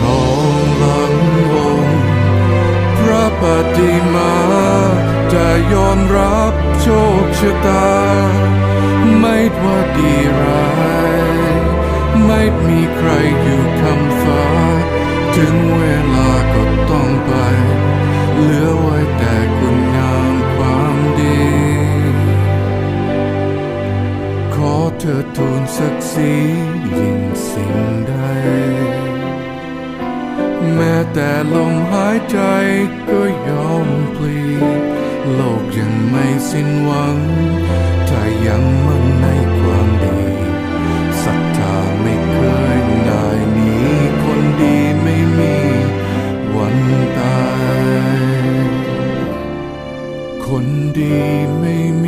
ทองหลังวงพระปฏิมาจะยอมรับโชคชะตา ไม่ว่าดีร้าย ไม่มีใครอยู่คำฟ้า ถึงเวลาก็ต้องไป เหลือไว้แต่คุณงามความดี ขอเธอทูลศักดิ์ศรียิ่ง แต่ลมหายใจก็ยอมปลีโลกยังไม่สิ้นหวัง ถ้ายังมั่นในความดีศรัทธาไม่เคยนายนี้คนดีไม่มีวันตาย คนดีไม่มี